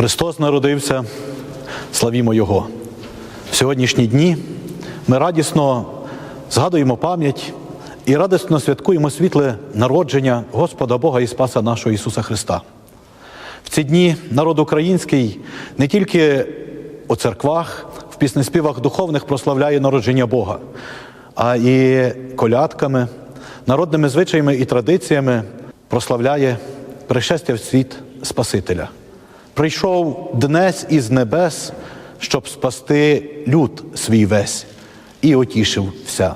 Христос народився, славімо Його. В сьогоднішні дні ми радісно згадуємо пам'ять і радісно святкуємо світле народження Господа Бога і Спаса нашого Ісуса Христа. В ці дні народ український не тільки у церквах, в піснеспівах духовних прославляє народження Бога, а і колядками, народними звичаями і традиціями прославляє пришестя в світ Спасителя. Прийшов днес із небес, щоб спасти люд свій весь, і отішив вся.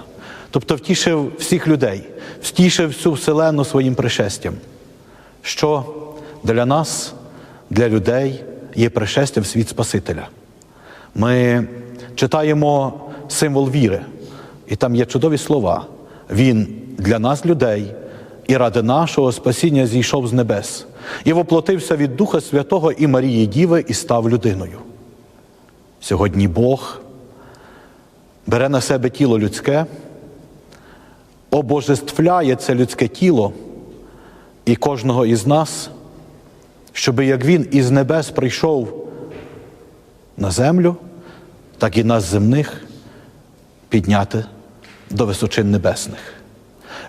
Тобто втішив всіх людей, втішив всю вселену своїм пришестям. Що для нас, для людей є пришестя в світ Спасителя. Ми читаємо символ віри, і там є чудові слова. Він для нас, людей, і ради нашого спасіння зійшов з небес, і воплотився від Духа Святого і Марії Діви і став людиною. Сьогодні Бог бере на себе тіло людське, обожествляє це людське тіло і кожного із нас, щоб як Він із небес прийшов на землю, так і нас земних підняти до височин небесних.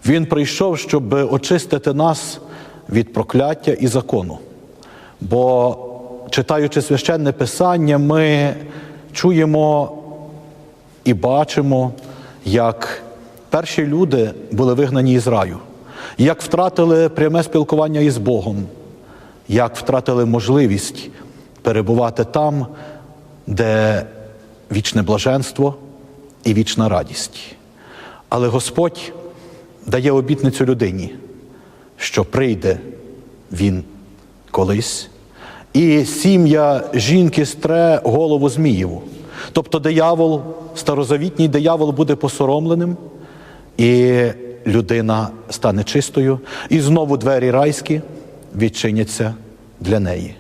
Він прийшов, щоб очистити нас від прокляття і закону. Бо, читаючи священне Писання, ми чуємо і бачимо, як перші люди були вигнані із раю, як втратили пряме спілкування із Богом, як втратили можливість перебувати там, де вічне блаженство і вічна радість. Але Господь дає обітницю людині, що прийде Він колись, і сім'я жінки стре голову Змієву. Тобто диявол, старозавітній диявол буде посоромленим, і людина стане чистою, і знову двері райські відчиняться для неї.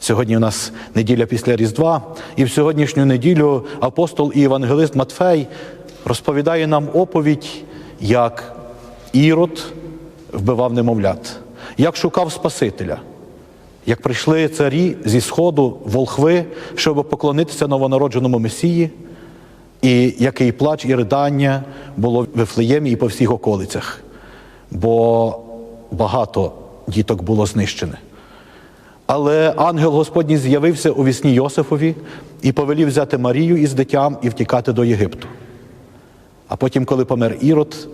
Сьогодні у нас неділя після Різдва, і в сьогоднішню неділю апостол і євангелист Матфей розповідає нам оповідь, як Ірод вбивав немовлят, як шукав Спасителя, як прийшли царі зі сходу волхви, щоб поклонитися новонародженому Месії, і який плач і ридання було в Вифлеємі і по всіх околицях, бо багато діток було знищене. Але ангел Господній з'явився у вісні Йосифові і повелів взяти Марію із дитям і втікати до Єгипту. А потім, коли помер Ірод,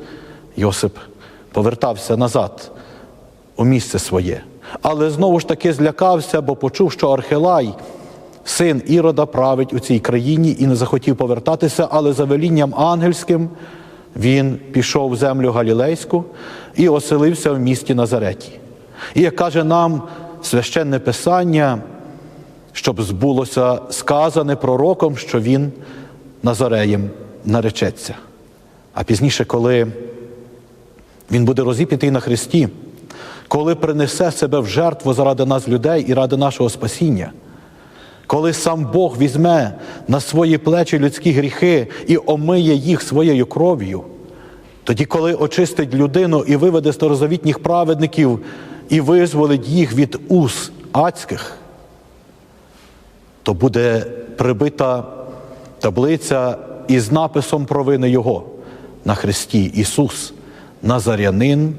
Йосип повертався назад у місце своє. Але знову ж таки злякався, бо почув, що Архилай, син Ірода, править у цій країні і не захотів повертатися, але за велінням ангельським він пішов в землю Галілейську і оселився в місті Назареті. І як каже нам священне Писання, щоб збулося сказане пророком, що він Назареєм наречеться. А пізніше, коли він буде розіп'ятий на Христі, коли принесе себе в жертву заради нас людей і ради нашого спасіння, коли сам Бог візьме на свої плечі людські гріхи і омиє їх своєю кров'ю, тоді, коли очистить людину і виведе старозавітніх праведників і визволить їх від уз адських, то буде прибита таблиця із написом провини Його на Христі Ісус, Назарянин,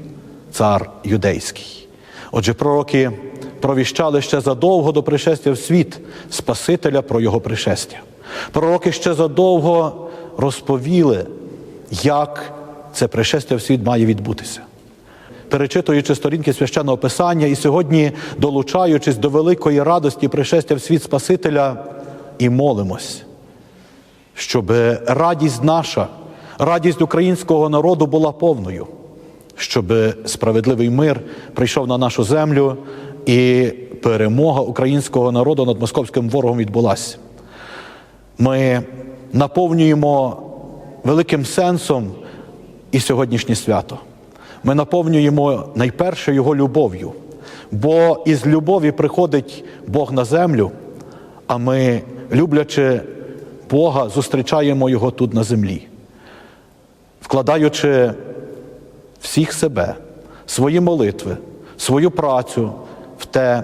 цар юдейський. Отже, пророки провіщали ще задовго до пришестя в світ Спасителя про Його пришестя. Пророки ще задовго розповіли, як це пришестя в світ має відбутися. Перечитуючи сторінки священного Писання і сьогодні, долучаючись до великої радості пришестя в світ Спасителя, і молимось, щоб радість наша, радість українського народу була повною, щоб справедливий мир прийшов на нашу землю і перемога українського народу над московським ворогом відбулася. Ми наповнюємо великим сенсом і сьогоднішнє свято. Ми наповнюємо найперше Його любов'ю, бо із любові приходить Бог на землю, а ми, люблячи Бога, зустрічаємо Його тут на землі, вкладаючи всіх себе, свої молитви, свою працю в те,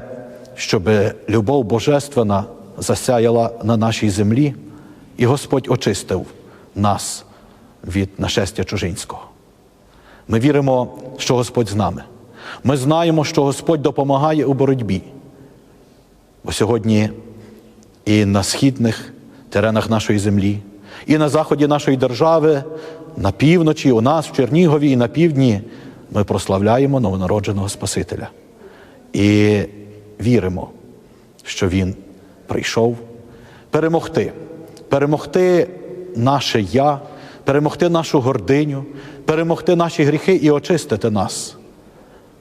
щоб любов божественна засяяла на нашій землі, і Господь очистив нас від нашестя чужинського. Ми віримо, що Господь з нами. Ми знаємо, що Господь допомагає у боротьбі. Бо сьогодні і на східних теренах нашої землі, і на заході нашої держави, на півночі, у нас, в Чернігові і на півдні ми прославляємо новонародженого Спасителя. І віримо, що Він прийшов перемогти, перемогти наше я, перемогти нашу гординю, перемогти наші гріхи і очистити нас.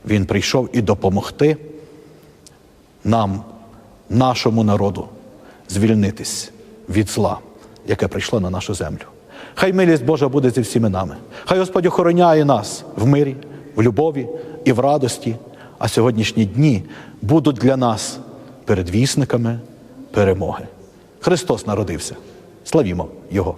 Він прийшов і допомогти нам, нашому народу, звільнитись від зла, яке прийшло на нашу землю. Хай милість Божа буде зі всіми нами. Хай Господь охороняє нас в мирі, в любові і в радості. А сьогоднішні дні будуть для нас передвісниками перемоги. Христос народився. Славімо Його!